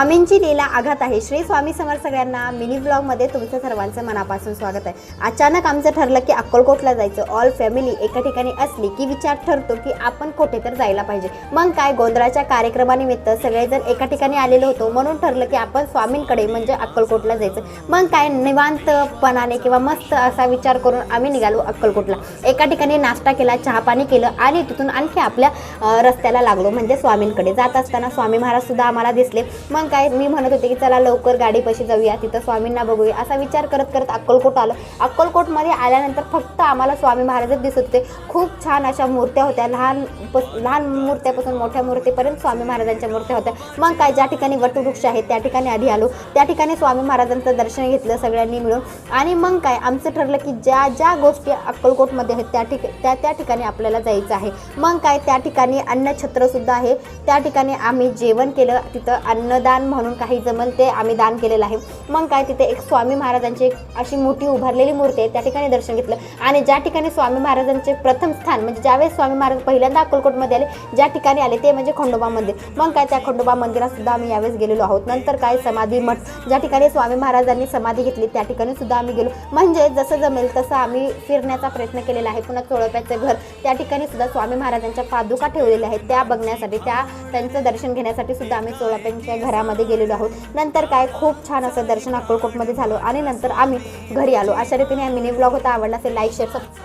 स्वामींची लीला आघात आहे. श्री स्वामी समर्थ सगळ्यांना मिनी ब्लॉगमध्ये तुमचं सर्वांचं मनापासून स्वागत आहे. अचानक आमचं ठरलं की अक्कलकोटला जायचं. ऑल फॅमिली एका ठिकाणी असली की विचार ठरतो की आपण कुठे तर जायला पाहिजे. मग काय? गोंधळाच्या कार्यक्रमानिमित्त सगळेजण एका ठिकाणी आलेलो होतो. म्हणून ठरलं की आपण स्वामींकडे म्हणजे अक्कलकोटला जायचं. मग काय? निवांतपणाने किंवा मस्त असा विचार करून आम्ही निघालो अक्कलकोटला. एका ठिकाणी नाश्ता केला चहा पाणी केलं आणि तिथून आणखी आपल्या रस्त्याला लागलो. म्हणजे स्वामींकडे जात असताना स्वामी महाराज सुद्धा आम्हाला दिसले. मग काय मी म्हणत होते की चला लवकर गाडीपाशी जाऊया तिथं स्वामींना बघूया. असा विचार करत करत अक्कलकोट आलं. अक्कलकोटमध्ये आल्यानंतर फक्त आम्हाला स्वामी महाराजच दिसत होते. खूप छान अशा मूर्त्या होत्या. लहान पस- लहान मूर्त्यापासून मोठ्या मूर्तीपर्यंत स्वामी महाराजांच्या मूर्त्या होत्या. मग काय ज्या ठिकाणी वटवृक्ष आहेत त्या ठिकाणी आधी आलो. त्या ठिकाणी स्वामी महाराजांचं दर्शन घेतलं सगळ्यांनी मिळून. आणि मग काय आमचं ठरलं की ज्या ज्या गोष्टी अक्कलकोटमध्ये आहेत त्या ठिक त्या त्या ठिकाणी आपल्याला जायचं आहे. मग काय त्या ठिकाणी अन्नछत्रसुद्धा आहे. त्या ठिकाणी आम्ही जेवण केलं. तिथं अन्नदान म्हणून काही जमल ते आम्ही दान केलेलं आहे. मग काय तिथे एक स्वामी महाराजांची एक अशी मोठी उभारलेली मूर्ती आहे त्या ठिकाणी दर्शन घेतलं. आणि ज्या ठिकाणी स्वामी महाराजांचे प्रथम स्थान म्हणजे ज्यावेळेस स्वामी महाराज पहिल्यांदा अकोलकोटमध्ये आले ज्या ठिकाणी आले ते म्हणजे खंडोबा मंदिर. मग काय त्या खंडोबा मंदिरात सुद्धा आम्ही यावेळेस गेलेलो आहोत. नंतर काय समाधी मठ ज्या ठिकाणी स्वामी महाराजांनी समाधी घेतली त्या ठिकाणी सुद्धा आम्ही गेलो. म्हणजे जसं जमेल तसं आम्ही फिरण्याचा प्रयत्न केलेला आहे. पुन्हा चोळप्याचं घर त्या ठिकाणी सुद्धा स्वामी महाराजांच्या पादुका ठेवलेल्या आहेत. त्या बघण्यासाठी त्या त्यांचं दर्शन घेण्यासाठी सुद्धा आम्ही चोळप्यांच्या घरामध्ये गेलेलो आहोत. नंतर काय? खूप छान असं दर्शन अक्कलकोटमध्ये झालं आणि नंतर आम्ही घरी आलो. अशा रीतीने आम्ही मिनी ब्लॉग होता. आवडला असेल लाईक शेअर